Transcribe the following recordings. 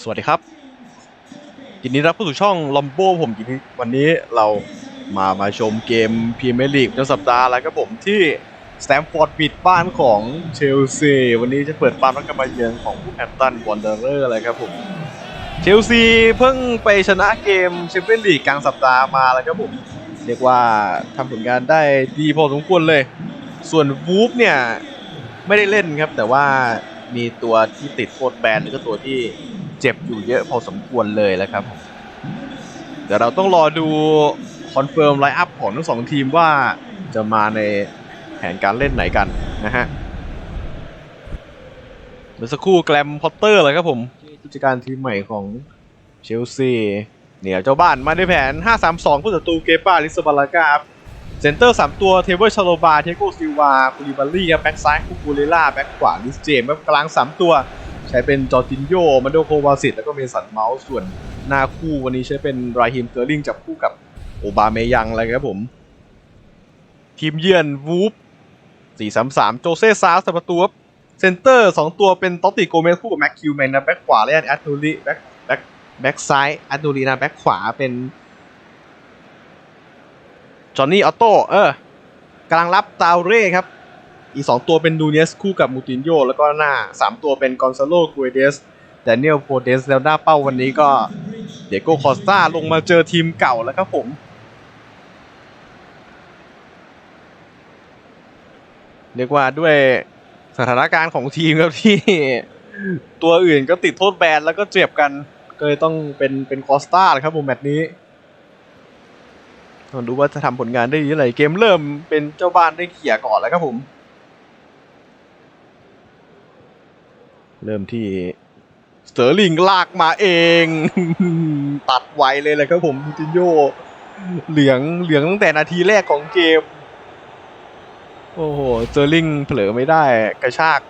สวัสดีครับยินดีรับเข้าสู่ช่องลอมโบผมยินีวันนี้เรามามาชมเกมพรีเมียร์ลีกประจำสัปดาห์แล้วครับผมที่สแตมฟอร์ดบิดบ้านของเชลซีวันนี้จะเปิดบ้านรับการมาเยือนของแอตตันวอนเดอร์อะไรครับผมเชลซีเพิ่งไปชนะเกมแชมเปี้ยนลีกกลางสัปดาห์มาแล้วครับผมเรียกว่าทำผลงานได้ดีพอสมควรเลย ส่วนวูฟเนี่ยไม่ได้เล่นครับแต่ว่ามีตัวที่ติดโทษแบนก็ตัวที่ เจ็บอยู่เยอะพอสมควรเลยแล้วครับผมเดี๋ยวเราต้องรอดูคอนเฟิร์มไลน์อัพของทั้งสองทีมว่าจะมาในแผนการเล่นไหนกันนะฮะเมื่อสักครู่แกรมพอตเตอร์เลยครับผมผู้จัดการทีมใหม่ของเชลซีเนี่ยเจ้าบ้านมาด้วยแผน 5-3-2 ผู้ศัตรูเกปาลิสบาลากาครับเซนเตอร์ 3 ตัวเทเบิลชาโลบา เทโกซิลวาคูลิบารี่ครับแบ็กซ้ายคูคูเรล่า แบ็กขวาลิสเจมส์แบ็กกลาง 3 ตัว ช้เป็นจอร์จินโยมาโดโควาสิตแล้วก็เมสันเมาส์ส่วนหน้าคู่วันนี้ใช้เป็นราฮิมเตอร์ลิงจับคู่กับโอบาเมยังอะไรครับผม ทีมเยือนวูฟ4-3-3 โจเซ่ซาสประตูครับเซนเตอร์ 2 ตัวเป็นตอตติโกเมสคู่กับแม็กคิวแมนนะแบ็กขวาเล่นแอตนูริแบ็กแบ็กแบ็กซ้ายแอตนูรินะแบ็กขวาเป็นจอห์นนี่ออโต้เออกำลังรับตาวเร่ครับ อีก 2 ตัวเป็นดูเนสคู่กับมูตินโยแล้วก็หน้า 3 ตัวเป็นกอนซาโลกูเอเดสแดเนียลโพเดสแล้วหน้าเป้าวันนี้ก็เดโก้คอสตาลงมาเจอทีมเก่าแล้วครับผมเรียกว่าด้วยสถานการณ์ของทีมครับที่ตัวอื่นก็ติดโทษแบนแล้วก็เจ็บกันก็เลยต้องเป็นเป็นคอสตาครับผมแมตช์นี้มาดูว่าจะทำผลงานได้ดีเท่าไหร่เกมเริ่มเป็นเจ้าบ้านได้เขี่ยก่อนแล้วครับผม เริ่มที่สเตอร์ลิงลากมาเอง ตัดไวเลยเลยครับผมจินโยเหลืองเหลืองตั้งแต่นาทีแรกของเกม โอ้โหสเตอร์ลิงเผลอไม่ได้กระชาก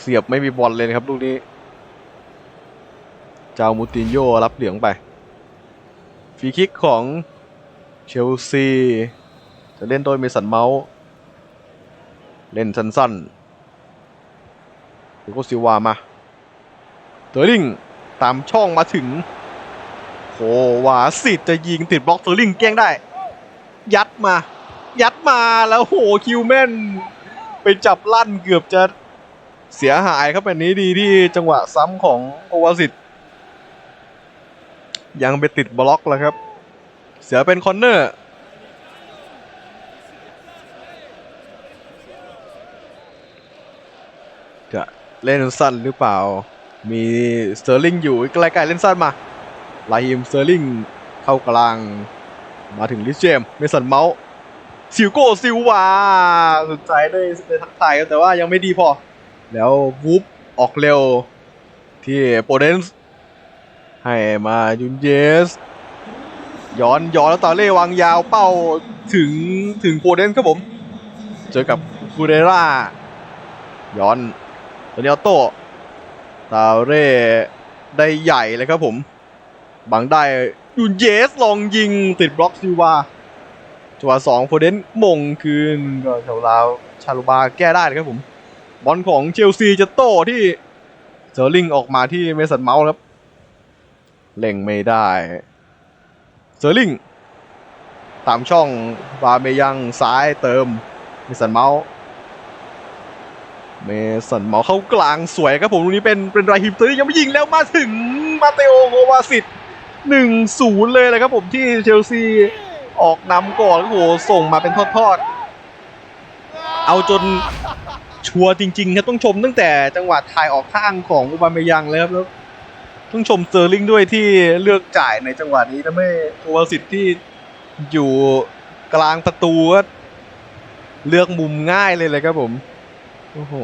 เสียบไม่มีบอลเลยครับลูกนี้ เจ้ามูตินโยรับเหลืองไปฟรีคิกของเชลซี จะเล่นโดยเมสันเมาส์ เล่นสั้นๆ แล้วก็ซิวามาเตอร์ลิงตามช่องมาถึงโควาสิทธ์จะยิงติดบล็อกเตอร์ลิงแก้งได้ ยัดมา ยัดมาแล้วโหคิวแมนไปจับลั่นเกือบจะเสียหายครับแบบนี้ดีที่จังหวะซ้ำของโอวาสิทธ์ยังไปติดบล็อกแล้วครับ เสือเป็นคอนเนอร์จะ เล่นสั้นหรือเปล่า มีสเตอร์ลิงอยู่ใกล้ๆเล่นสั้นมาลาฮิมสเตอร์ลิงเข้ากลาง มาถึงลิสเจมส์เมสันเมาส์ซิลโกซิลวาสนใจได้ได้ทักทายครับแต่ว่ายังไม่ดีพอ แล้ววูฟออกเร็วที่โปรเดนส์ให้มายุนเยส ย้อนย้อนแล้วตาเล่วางยาวเป้าถึงถึงโปเดนส์ครับผม เจอกับกูเรราย้อน ตอนนี้ออโต้ตาเร่ได้ใหญ่เลยครับผม บังได้ยุนเยสลองยิงติดบล็อกซิวาจังหวะสองโพเดนมงคืนก็แถวลาวชาลูบาแก้ได้เลยครับผม บอลของเชลซีจะโต้ที่เซอร์ลิงออกมาที่เมสันเมาส์ครับ เล่งไม่ได้ เซอร์ลิงตามช่องบาเมยังซ้ายเติมเมสันเมาส์ เมสันเมาเข้ากลางสวยครับผมตรงนี้เป็นเป็นไรฮิมเตอร์ยังไม่ยิงแล้วมาถึงมาเตโอโควาสิตหนึ่งศูนย์เลยเลยครับผมที่เชลซีออกนำก่อนโอ้โหส่งมาเป็นทอดๆ เอาจนชัวร์จริงๆครับต้องชมตั้งแต่จังหวะถ่ายออกข้างของอุบาเมยังเลยครับแล้วต้องชมเซอร์ลิงด้วยที่เลือกจ่ายในจังหวะนี้ทำให้โอวาสิตที่อยู่กลางประตูก็เลือกมุมง่ายเลยเลยครับผม โอ้โห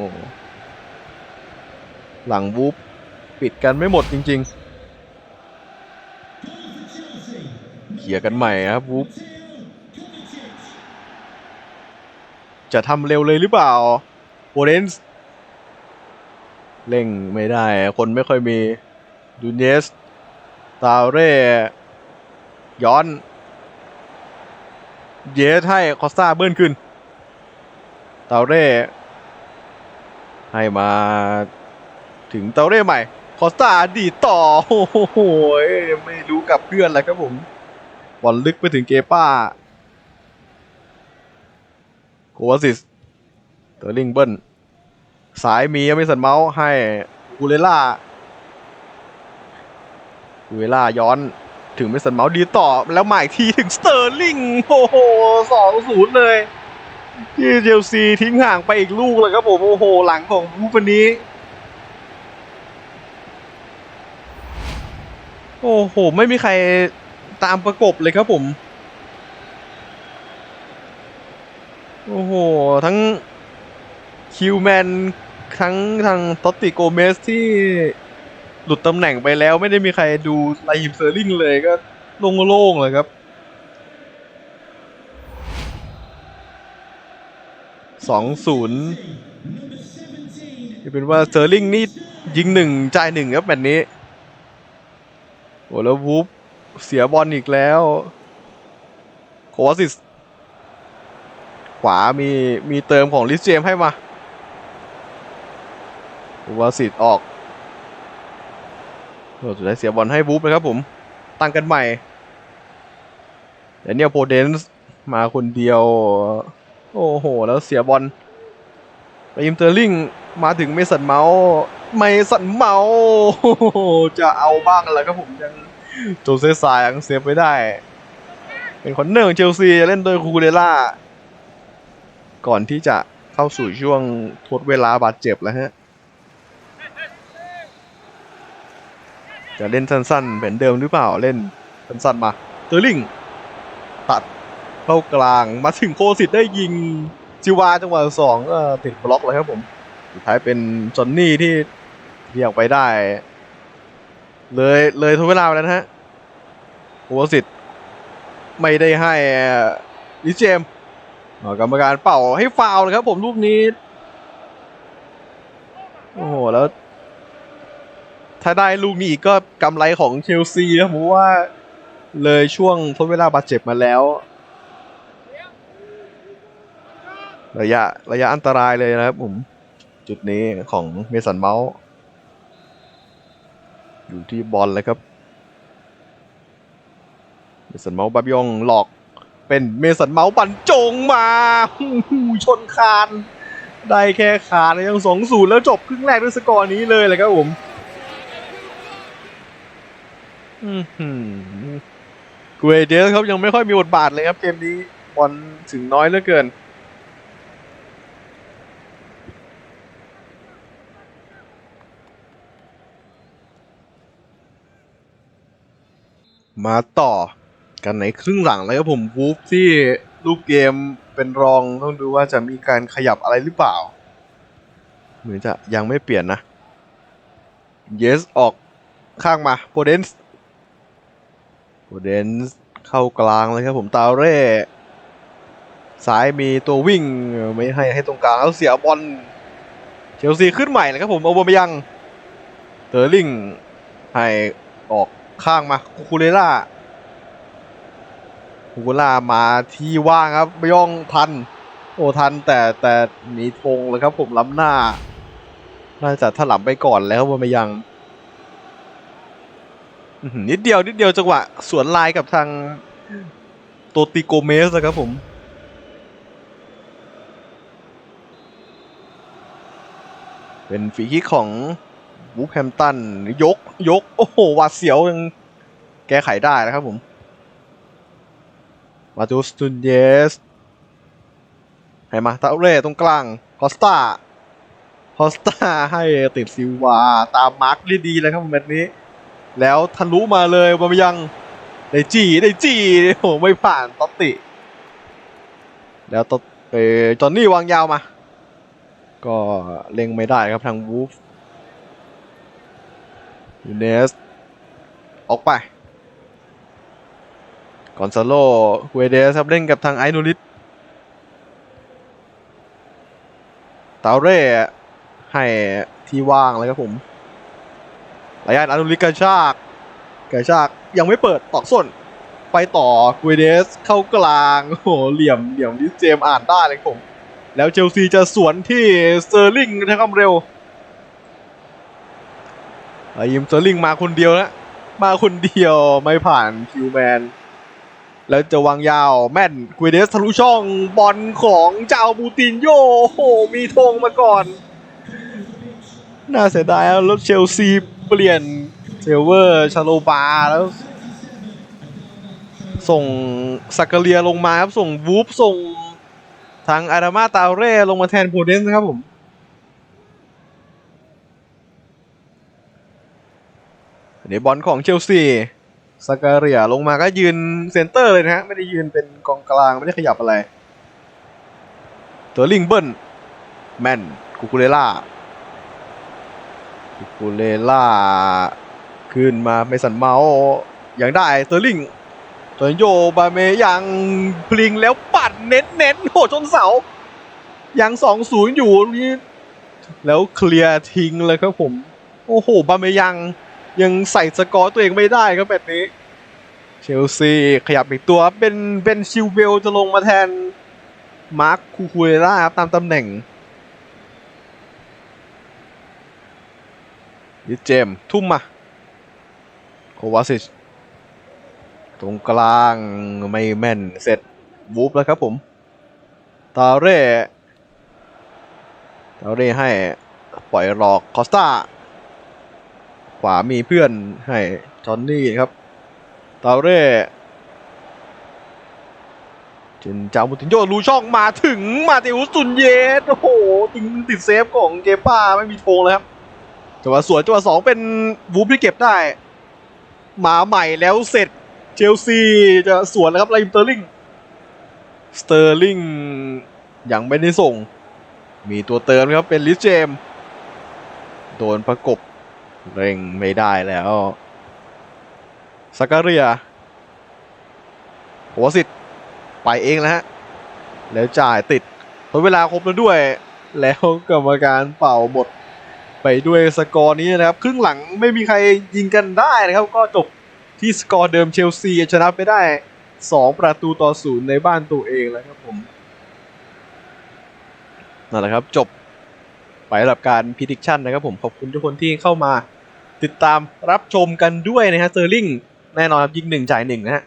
หลังวูฟปิดกันไม่หมดจริง ๆ เขี่ยกันใหม่ครับวูฟจะทำเร็วเลยหรือเปล่าโอเรนส์เร่งไม่ได้ คนไม่ค่อยมีดูเนสตาเร่ย้อนเยสให้คอสตาเบิ้ลขึ้นตาเร่ ให้มาถึงเตาเร่ใหม่คอสตาดีต่อโอ้โหไม่รู้กับเพื่อนแล้วครับผมบอลลึกไปถึงเกป้าโควาซิสเตอร์ลิงเบิ้ลสายมีไม่สันเมาส์ให้กูเลล่ากูเลล่าย้อนถึงไม่สันเมาส์ดีต่อแล้วมาอีกทีถึงสเตอร์ลิงโอ้โหสองศูนย์เลย ที่เชลซีทิ้งห่างไปอีกลูกเลยครับผมโอ้โหหลังของวูฟันนี้ โอ้โห ไม่มีใครตามประกบเลยครับผม โอ้โห ทั้งคิวแมนทั้งทางตอตติโกเมสที่หลุดตำแหน่งไปแล้วไม่ได้มีใครดูไลฮิมเซอร์ลิงเลยก็โล่งๆเลยครับ สองศูนย์เป็นว่าเซอร์ลิงนี่ยิงหนึ่งจ่ายหนึ่งครับแบบนี้ โอ้แล้ววูฟเสียบอลอีกแล้วโควาซิสขวามีมีเติมของลิสเจมให้มาโควาซิสออกโอ้สุดท้ายเสียบอลให้วูฟนะครับผม ตั้งกันใหม่แต่เนี่ยโปเดนส์มาคนเดียว โอ้โห แล้วเสียบอลไปยิมเตอร์ลิงมาถึงเมสันเมาส์เมสันเมาส์โอ้โหจะเอาบ้างแล้วครับผมยังโจเซสายยังเซฟไว้ได้ เป็นคนเนอร์ของเชลซีจะเล่นโดยคูเดล่า ก่อนที่จะเข้าสู่ช่วงทดเวลาบาดเจ็บแล้วฮะ จะเล่นสั้นๆเหมือนเดิมหรือเปล่าเล่นสั้นๆมาเตอร์ลิง เข้ากลางมาถึงโคสิตได้ยิงจิวาจังหวะสองก็ติดบล็อกเลยครับผมสุดท้ายเป็นจอนนี่ที่เรียกไปได้ เลยเลยทุกเวลาไปแล้วนะฮะโคสิตไม่ได้ให้ลิเจมส์กรรมการเป่าให้ฟาวล์เลยครับผมลูกนี้ โอ้โหแล้ว ถ้าได้ลูกนี้อีกก็กำไรของเชลซีนะผมว่าเลยช่วงทดเวลาบาดเจ็บมาแล้ว ระยะระยะอันตรายเลยนะครับผม จุดนี้ของเมสันเมาส์ อยู่ที่บอลเลยครับ เมสันเมาส์บับยองหลอกเป็นเมสันเมาส์บรรจงมาหูหูชนคาน ได้แค่ขาดยังสองศูนย์แล้วจบครึ่งแรกด้วยสกอร์นี้เลยเลยครับผมอือหือกูเอเดสครับยังไม่ค่อยมีบทบาทเลยครับเกมนี้บอลถึงน้อยเหลือเกิน มาต่อกันในครึ่งหลังเลยครับผมวูฟที่รูปเกมเป็นรองต้องดูว่าจะมีการขยับอะไรหรือเปล่า เหมือนจะยังไม่เปลี่ยนนะเยสออกข้างมาโปเดนส์โปเดนส์เข้ากลางเลยครับผมตาเร่ซ้ายมีตัววิ่งไม่ให้ให้ตรงกลางแล้วเสียบอลเชลซีขึ้นใหม่เลยครับผมเอาบอมยังเตอร์ลิงให้ออก ข้างมาคูเลล่าคูเลล่ามาที่ว่างครับบย่องทัน โอ้ทันแต่แต่มีธงเลยครับผมล้ำหน้า น่าจะถลำไปก่อนแล้วบอมยังนิดเดียวนิดเดียวจังหวะสวนลายกับทางโตติโกเมสนะครับผมเป็นฟรีคิกของ วูฟแฮมป์ตันยกยก โอ้โหวาดเสียวยังแก้ไขได้นะครับผมมาตูสตุนเยสให้มาตาเร่ตรงกลางคอสตาคอสตาให้ติดซิลวาตามมาร์คได้ดีเลยครับผมแบบนี้ แล้วทะลุมาเลยบายังได้จีได้จีโอ้ไม่ผ่านตอติ แล้วตอเออจอนนี่วางยาวมา ก็เล็งไม่ได้ครับทางวูฟ ยูเนส ออกไป กอนซาโลเวเดสครับเล่นกับทางไอโนูริสตาเร่ให้ที่ว่างเลยครับผมระยะอนูริสกระชากกระชากยังไม่เปิดตอกส้น ไปต่อเวเดสเข้ากลางโหเหลี่ยมเหลี่ยมที่เจมอ่านได้เลยครับผม แล้วเชลซีจะสวนที่เตอร์ลิงนะครับเร็ว อยิมเซอร์ลิงมาคนเดียวนะมาคนเดียวไม่ผ่านคิวแมน แล้วจะวางยาวแม่นกุยเดสทะลุช่องบอลของเจ้าบูตินโยโหมีธงมาก่อน น่าเสียดายรถเชลซีเปลี่ยนเซเวอร์ชาโลบาแล้ว ส่งสักกะเลียลงมาครับ ส่งวูฟส่งทางอารามาตาเร่ลงมาแทนโพเดนส์ครับผม เดี๋ยวบอลของเชลซีสกาเรียลงมาก็ยืนเซนเตอร์เลยนะฮะ ไม่ได้ยืนเป็นกองกลาง ไม่ได้ขยับอะไร ตัวลิงเบิ้ลแมนกูคูเลล่ากูคูเลล่าขึ้นมาเมสันเมาส์ยังได้เตอร์ลิงตัวโยบาเมยังพลิงแล้วปัดเน้นเน้นโหชนเสายังสองศูนย์อยู่นี่แล้วเคลียร์ทิ้งเลยครับผม โอ้โหบาเมยัง ยังใส่สกอร์ตัวเองไม่ได้ครับแบบนี้ เชลซีขยับอีกตัวเป็นเป็นชิลเวลจะลงมาแทน มาร์คคูคูเรล่าครับตามตำแหน่งยิเจมทุ่มมาโควาซิชตรงกลางไม่แม่นเสร็จวูฟแล้วครับผม ตาเร่ตาเร่ให้ปล่อยหลอกคอสตา ขวามีเพื่อนให้จอนนี่ครับตาเร่จินจามุตินโยรูช่องมาถึงมาติอุสุนเยสโอ้โหติงติดเซฟของเกป้าไม่มีโทงเลยครับจังหวะสวนจังหวะสองเป็นวูฟที่เก็บได้มาใหม่แล้วเสร็จเชลซีจะสวนแล้วครับไลมสเตอร์ลิงสเตอร์ลิงยังไม่ได้ส่ง มีตัวเติมนครับเป็นลิสเจม โดนประกบ เร่งไม่ได้แล้วสกาเรียหัวสิทธิ์ไปเองแล้วฮะ แล้วจ่ายติดทดเวลาครบแล้วด้วย แล้วกรรมการเป่าหมดไปด้วยสกอร์นี้นะครับ ครึ่งหลังไม่มีใครยิงกันได้นะครับ ก็จบที่สกอร์เดิมเชลซีชนะไปได้ 2 ประตูต่อศูนย์ในบ้านตัวเองแล้วครับผมนั่นแหละครับจบไปสำหรับการพิ d ิ c ชันนะครับผมขอบคุณทุกคนที่เข้ามา ติดตามรับชมกันด้วยนะฮะเซอร์ลิงแน่นอนครับยิงหนึ่งจ่ายหนึ่งนะฮะ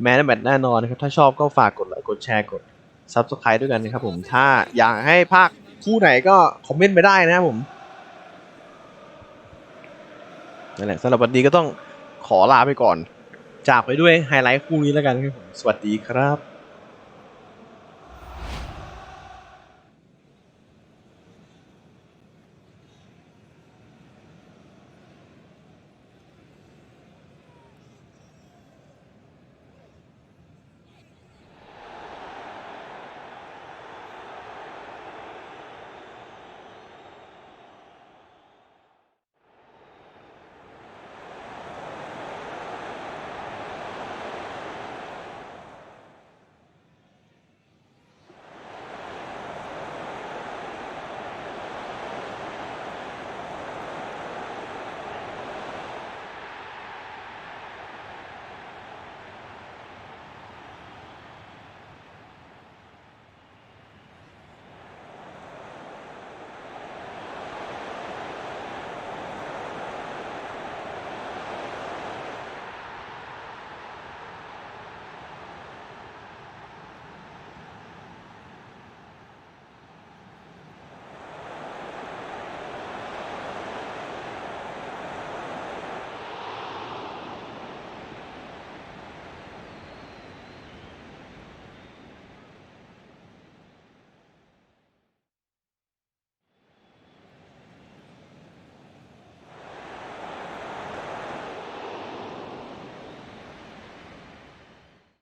แมนแมทแน่นอนนะครับ ถ้าชอบก็ฝากกดไลค์กดแชร์กด Subscribe ด้วยกันนะครับผมถ้าอยากให้ภาคคู่ไหนก็คอมเมนต์ไปได้นะครับผมนั่นแหละสำหรับวันนี้ก็ต้องขอลาไปก่อน จากไปด้วยไฮไลท์คู่นี้แล้วกันครับผมสวัสดีครับ